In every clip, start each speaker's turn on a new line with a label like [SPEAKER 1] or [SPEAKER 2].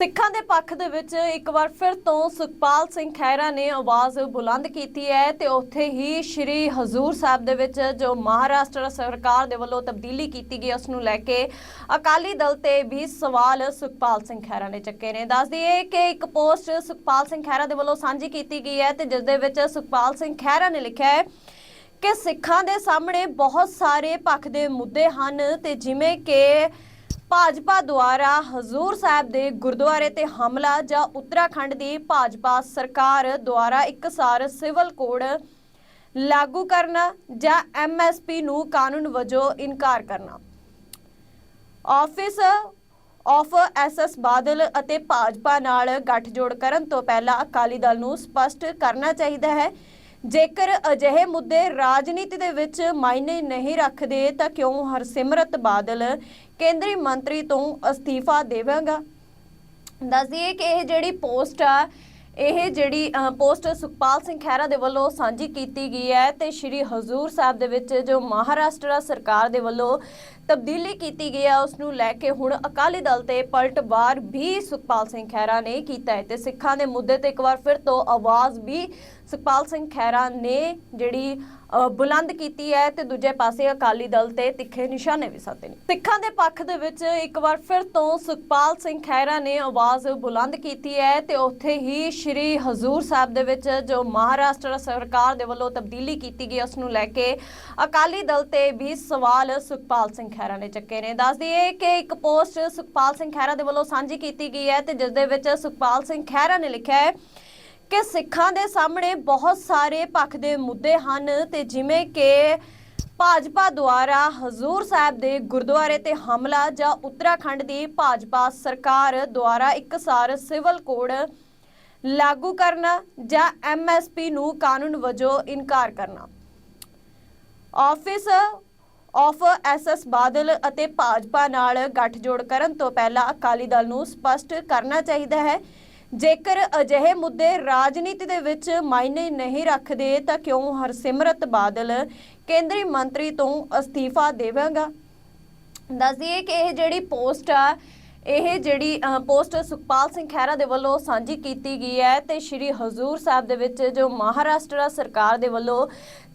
[SPEAKER 1] ਸਿੱਖਾਂ ਦੇ ਪੱਖ ਦੇ ਵਿੱਚ ਇੱਕ ਵਾਰ ਫਿਰ ਤੋਂ ਸੁਖਪਾਲ ਸਿੰਘ ਖਹਿਰਾ ਨੇ ਆਵਾਜ਼ ਬੁਲੰਦ ਕੀਤੀ ਹੈ ਤੇ ਉੱਥੇ ਹੀ ਸ਼੍ਰੀ ਹਜ਼ੂਰ ਸਾਹਿਬ ਦੇ ਵਿੱਚ ਜੋ ਮਹਾਰਾਸ਼ਟਰ ਸਰਕਾਰ ਦੇ ਵੱਲੋਂ ਤਬਦੀਲੀ ਕੀਤੀ ਗਈ, ਉਸ ਨੂੰ ਲੈ ਕੇ ਅਕਾਲੀ ਦਲ ਤੇ ਵੀ ਸਵਾਲ ਸੁਖਪਾਲ ਸਿੰਘ ਖਹਿਰਾ ਨੇ ਚੱਕੇ ਨੇ। ਦੱਸ ਦਈਏ ਕਿ ਇੱਕ ਪੋਸਟ ਸੁਖਪਾਲ ਸਿੰਘ ਖਹਿਰਾ ਦੇ ਵੱਲੋਂ ਸਾਂਝੀ ਕੀਤੀ ਗਈ ਹੈ ਤੇ ਜਿਸ ਦੇ ਵਿੱਚ ਸੁਖਪਾਲ ਸਿੰਘ ਖਹਿਰਾ ਨੇ ਲਿਖਿਆ ਹੈ ਕਿ ਸਿੱਖਾਂ ਦੇ ਸਾਹਮਣੇ ਬਹੁਤ ਸਾਰੇ ਪੱਖ ਦੇ ਮੁੱਦੇ ਹਨ ਤੇ ਜਿਵੇਂ ਕਿ ਭਾਜਪਾ ਦੁਆਰਾ ਹਜ਼ੂਰ ਸਾਹਿਬ ਦੇ ਗੁਰਦੁਆਰੇ ਤੇ ਹਮਲਾ ਜਾਂ ਉੱਤਰਾਖੰਡ ਦੀ ਭਾਜਪਾ ਸਰਕਾਰ ਦੁਆਰਾ ਇੱਕਸਾਰ ਸਿਵਲ ਕੋਡ ਲਾਗੂ ਕਰਨਾ ਜਾਂ ਐਮਐਸਪੀ ਨੂੰ ਕਾਨੂੰਨ ਵਜੋਂ ਇਨਕਾਰ ਕਰਨਾ। ਆਫਿਸ ਆਫ ਐਸਐਸ ਬਾਦਲ ਅਤੇ ਭਾਜਪਾ ਨਾਲ ਗੱਠਜੋੜ ਕਰਨ ਤੋਂ ਪਹਿਲਾਂ ਅਕਾਲੀ ਦਲ ਨੂੰ ਸਪਸ਼ਟ ਕਰਨਾ ਚਾਹੀਦਾ ਹੈ ਜੇਕਰ ਅਜਿਹੇ ਮੁੱਦੇ ਰਾਜਨੀਤੀ ਦੇ ਵਿੱਚ ਮਾਇਨੇ ਨਹੀਂ ਰੱਖਦੇ, ਤਾਂ ਕਿਉਂ ਹਰਸਿਮਰਤ ਬਾਦਲ ਕੇਂਦਰੀ ਮੰਤਰੀ ਤੋਂ ਅਸਤੀਫਾ ਦੇਵਾਂਗਾ? ਦੱਸ ਦਈਏ ਕਿ ਇਹ ਜਿਹੜੀ ਪੋਸਟ ਆ, ਇਹ ਜਿਹੜੀ ਪੋਸਟ ਸੁਖਪਾਲ ਸਿੰਘ ਖਹਿਰਾ ਦੇ ਵੱਲੋਂ ਸਾਂਝੀ ਕੀਤੀ ਗਈ ਹੈ ਤੇ ਸ਼੍ਰੀ ਹਜ਼ੂਰ ਸਾਹਿਬ ਦੇ ਵਿੱਚ ਜੋ ਮਹਾਰਾਸ਼ਟਰ ਸਰਕਾਰ ਦੇ ਵੱਲੋਂ ਤਬਦੀਲੀ ਕੀਤੀ ਗਈ ਹੈ, ਉਸ ਨੂੰ ਲੈ ਕੇ ਹੁਣ ਅਕਾਲੀ ਦਲ ਤੇ ਪਲਟਵਾਰ ਵੀ ਸੁਖਪਾਲ ਸਿੰਘ ਖਹਿਰਾ ਨੇ ਕੀਤਾ ਹੈ। ਤੇ ਸਿੱਖਾਂ ਦੇ ਮੁੱਦੇ ਤੇ ਇੱਕ ਵਾਰ ਫਿਰ ਤੋਂ ਆਵਾਜ਼ ਵੀ ਸੁਖਪਾਲ ਸਿੰਘ ਖਹਿਰਾ ਨੇ ਜਿਹੜੀ ਬੁਲੰਦ ਕੀਤੀ ਹੈ ਤੇ ਦੂਜੇ ਪਾਸੇ ਅਕਾਲੀ ਦਲ ਤੇ ਤਿੱਖੇ ਨਿਸ਼ਾਨੇ ਵੀ ਸਾਧੇ ਨੇ। ਸਿੱਖਾਂ ਦੇ ਪੱਖ ਦੇ ਵਿੱਚ ਇੱਕ ਵਾਰ ਫਿਰ ਤੋਂ ਸੁਖਪਾਲ ਸਿੰਘ ਖਹਿਰਾ ਨੇ ਆਵਾਜ਼ ਬੁਲੰਦ ਕੀਤੀ ਹੈ ਤੇ ਉੱਥੇ ਹੀ ਸ਼੍ਰੀ ਹਜ਼ੂਰ ਸਾਹਿਬ ਦੇ ਵਿੱਚ ਜੋ ਮਹਾਰਾਸ਼ਟਰ ਸਰਕਾਰ ਦੇ ਵੱਲੋਂ ਤਬਦੀਲੀ ਕੀਤੀ ਗਈ, ਉਸ ਨੂੰ ਲੈ ਕੇ ਅਕਾਲੀ ਦਲ ਤੇ ਵੀ ਸਵਾਲ ਸੁਖਪਾਲ ਸਿੰਘ ਖਹਿਰਾ ਨੇ ਚੱਕੇ ਨੇ। ਦੱਸ ਦਈਏ ਕਿ ਇੱਕ ਪੋਸਟ ਸੁਖਪਾਲ ਸਿੰਘ ਖਹਿਰਾ ਦੇ ਵੱਲੋਂ ਸਾਂਝੀ ਕੀਤੀ ਗਈ ਹੈ ਤੇ ਜਿਸ ਦੇ ਵਿੱਚ ਸੁਖਪਾਲ ਸਿੰਘ ਖਹਿਰਾ ਨੇ ਲਿਖਿਆ ਹੈ ਕਿ ਸਿੱਖਾਂ ਦੇ ਸਾਹਮਣੇ ਬਹੁਤ ਸਾਰੇ ਪੱਖ ਦੇ ਮੁੱਦੇ ਹਨ ਤੇ ਜਿਵੇਂ ਕਿ ਭਾਜਪਾ ਦੁਆਰਾ ਹਜ਼ੂਰ ਸਾਹਿਬ ਦੇ ਗੁਰਦੁਆਰੇ ਤੇ ਹਮਲਾ ਜਾਂ ਉੱਤਰਾਖੰਡ ਦੀ ਭਾਜਪਾ ਸਰਕਾਰ ਦੁਆਰਾ ਇੱਕਸਾਰ ਸਿਵਲ ਕੋਡ ਲਾਗੂ ਕਰਨਾ ਜਾਂ ਐਮਐਸਪੀ ਨੂੰ ਕਾਨੂੰਨ ਵਜੋਂ ਇਨਕਾਰ ਕਰਨਾ। ਆਫਿਸ ਆਫ ਐਸਐਸ ਬਾਦਲ ਅਤੇ ਭਾਜਪਾ ਨਾਲ ਗੱਠਜੋੜ ਕਰਨ ਤੋਂ ਪਹਿਲਾਂ ਅਕਾਲੀ ਦਲ ਨੂੰ ਸਪਸ਼ਟ ਕਰਨਾ ਚਾਹੀਦਾ ਹੈ ਜੇਕਰ ਅਜਿਹੇ ਮੁੱਦੇ ਰਾਜਨੀਤੀ ਦੇ ਵਿੱਚ ਮਾਇਨੇ ਨਹੀਂ ਰੱਖਦੇ, ਤਾਂ ਕਿਉਂ ਹਰਸਿਮਰਤ ਬਾਦਲ ਕੇਂਦਰੀ ਮੰਤਰੀ ਤੋਂ ਅਸਤੀਫਾ ਦੇਵੇਗਾ? ਦੱਸ ਕਿ ਇਹ ਜਿਹੜੀ ਪੋਸਟ ਆ, ਇਹ ਜਿਹੜੀ ਪੋਸਟ ਸੁਖਪਾਲ ਸਿੰਘ ਖਹਿਰਾ ਦੇ ਵੱਲੋਂ ਸਾਂਝੀ ਕੀਤੀ ਗਈ ਹੈ ਤੇ ਸ਼੍ਰੀ ਹਜ਼ੂਰ ਸਾਹਿਬ ਦੇ ਵਿੱਚ ਜੋ ਮਹਾਰਾਸ਼ਟਰ ਸਰਕਾਰ ਦੇ ਵੱਲੋਂ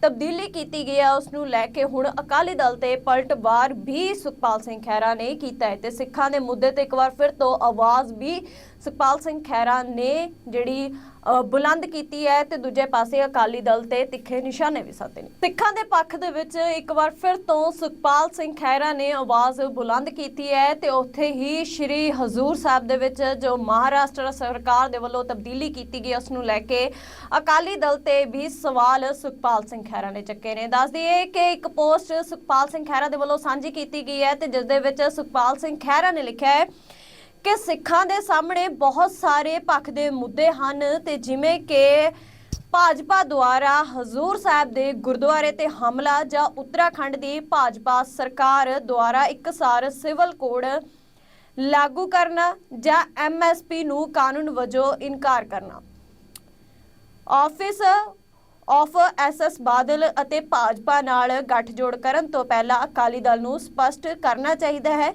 [SPEAKER 1] ਤਬਦੀਲੀ ਕੀਤੀ ਗਈ ਹੈ, ਉਸ ਨੂੰ ਲੈ ਕੇ ਹੁਣ ਅਕਾਲੀ ਦਲ ਤੇ ਪਲਟਵਾਰ ਵੀ ਸੁਖਪਾਲ ਸਿੰਘ ਖਹਿਰਾ ਨੇ ਕੀਤਾ ਹੈ। ਤੇ ਸਿੱਖਾਂ ਦੇ ਮੁੱਦੇ ਤੇ ਇੱਕ ਵਾਰ ਫਿਰ ਤੋਂ ਆਵਾਜ਼ ਵੀ ਸੁਖਪਾਲ ਸਿੰਘ ਖਹਿਰਾ ਨੇ ਜਿਹੜੀ ਬੁਲੰਦ ਕੀਤੀ ਹੈ ਤੇ ਦੂਜੇ ਪਾਸੇ ਅਕਾਲੀ ਦਲ ਤੇ ਤਿੱਖੇ ਨਿਸ਼ਾਨੇ ਵੀ ਸਾਧੇ ਨੇ। ਸਿੱਖਾਂ ਦੇ ਪੱਖ ਦੇ ਵਿੱਚ ਇੱਕ ਵਾਰ ਫਿਰ ਤੋਂ ਸੁਖਪਾਲ ਸਿੰਘ ਖਹਿਰਾ ਨੇ ਆਵਾਜ਼ ਬੁਲੰਦ ਕੀਤੀ ਹੈ ਤੇ ਉੱਥੇ ਹੀ ਸ਼੍ਰੀ ਹਜ਼ੂਰ ਸਾਹਿਬ ਦੇ ਵਿੱਚ ਜੋ ਮਹਾਰਾਸ਼ਟਰ ਸਰਕਾਰ ਦੇ ਵੱਲੋਂ ਤਬਦੀਲੀ ਕੀਤੀ ਗਈ, ਉਸ ਨੂੰ ਲੈ ਕੇ ਅਕਾਲੀ ਦਲ ਤੇ ਵੀ ਸਵਾਲ ਸੁਖਪਾਲ ਸਿੰਘ ਖਹਿਰਾ ਨੇ ਚੱਕੇ ਨੇ। ਦੱਸ ਦਈਏ ਕਿ ਇੱਕ ਪੋਸਟ ਸੁਖਪਾਲ ਸਿੰਘ ਖਹਿਰਾ ਦੇ ਵੱਲੋਂ ਸਾਂਝੀ ਕੀਤੀ ਗਈ ਹੈ ਤੇ ਜਿਸ ਦੇ ਵਿੱਚ ਸੁਖਪਾਲ ਸਿੰਘ ਖਹਿਰਾ ਨੇ ਲਿਖਿਆ ਹੈ ਕਿ ਸਿੱਖਾਂ ਦੇ ਸਾਹਮਣੇ ਬਹੁਤ ਸਾਰੇ ਪੱਖ ਦੇ ਮੁੱਦੇ ਹਨ ਤੇ ਜਿਵੇਂ ਕਿ ਭਾਜਪਾ ਦੁਆਰਾ ਹਜ਼ੂਰ ਸਾਹਿਬ ਦੇ ਗੁਰਦੁਆਰੇ ਤੇ ਹਮਲਾ ਜਾਂ ਉੱਤਰਾਖੰਡ ਦੀ ਭਾਜਪਾ ਸਰਕਾਰ ਦੁਆਰਾ ਇੱਕਸਾਰ ਸਿਵਲ ਕੋਡ ਲਾਗੂ ਕਰਨਾ ਜਾਂ ਐਮਐਸਪੀ ਨੂੰ ਕਾਨੂੰਨ ਵਜੋਂ ਇਨਕਾਰ ਕਰਨਾ। ਆਫਿਸ ਆਫ ਐਸਐਸ ਬਾਦਲ ਅਤੇ ਭਾਜਪਾ ਨਾਲ ਗੱਠਜੋੜ ਕਰਨ ਤੋਂ ਪਹਿਲਾਂ ਅਕਾਲੀ ਦਲ ਨੂੰ ਸਪਸ਼ਟ ਕਰਨਾ ਚਾਹੀਦਾ ਹੈ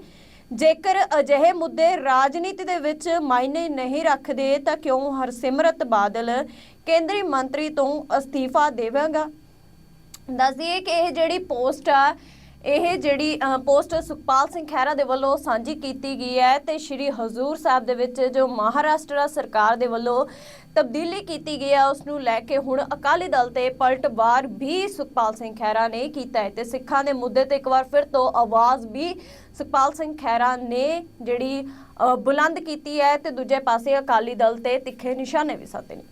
[SPEAKER 1] ਜੇਕਰ ਅਜਿਹੇ ਮੁੱਦੇ ਰਾਜਨੀਤੀ ਦੇ ਵਿੱਚ ਮਾਇਨੇ ਨਹੀਂ ਰੱਖਦੇ, ਤਾਂ ਕਿਉਂ ਹਰਸਿਮਰਤ ਬਾਦਲ ਕੇਂਦਰੀ ਮੰਤਰੀ ਤੋਂ ਅਸਤੀਫਾ ਦੇਵੇਗਾ? ਦੱਸਦੀਏ ਕਿ ਇਹ ਜਿਹੜੀ ਪੋਸਟ ਆ ਇਹ ਜਿਹੜੀ ਅ, ਪੋਸਟ ਸੁਖਪਾਲ ਸਿੰਘ ਖਹਿਰਾ ਦੇ ਵੱਲੋਂ ਸਾਂਝੀ ਕੀਤੀ ਗਈ ਹੈ ਤੇ ਸ਼੍ਰੀ ਹਜ਼ੂਰ ਸਾਹਿਬ ਦੇ ਵਿੱਚ ਜੋ ਮਹਾਰਾਸ਼ਟਰ ਸਰਕਾਰ ਦੇ ਵੱਲੋਂ ਤਬਦੀਲੀ ਕੀਤੀ ਗਈ ਹੈ ਉਸ ਨੂੰ ਲੈ ਕੇ ਹੁਣ ਅਕਾਲੀ ਦਲ ਤੇ ਪਲਟਵਾਰ ਵੀ ਸੁਖਪਾਲ ਸਿੰਘ ਖਹਿਰਾ ਨੇ ਕੀਤਾ ਹੈ। ਤੇ ਸਿੱਖਾਂ ਦੇ ਮੁੱਦੇ ਤੇ ਇੱਕ ਵਾਰ ਫਿਰ ਤੋਂ ਆਵਾਜ਼ ਵੀ ਸੁਖਪਾਲ ਸਿੰਘ ਖਹਿਰਾ ਨੇ ਜਿਹੜੀ ਬੁਲੰਦ ਕੀਤੀ ਹੈ ਤੇ ਦੂਜੇ ਪਾਸੇ ਅਕਾਲੀ ਦਲ ਤੇ ਤਿੱਖੇ ਨਿਸ਼ਾਨੇ ਵੀ ਸਾਧੇ ਨੇ।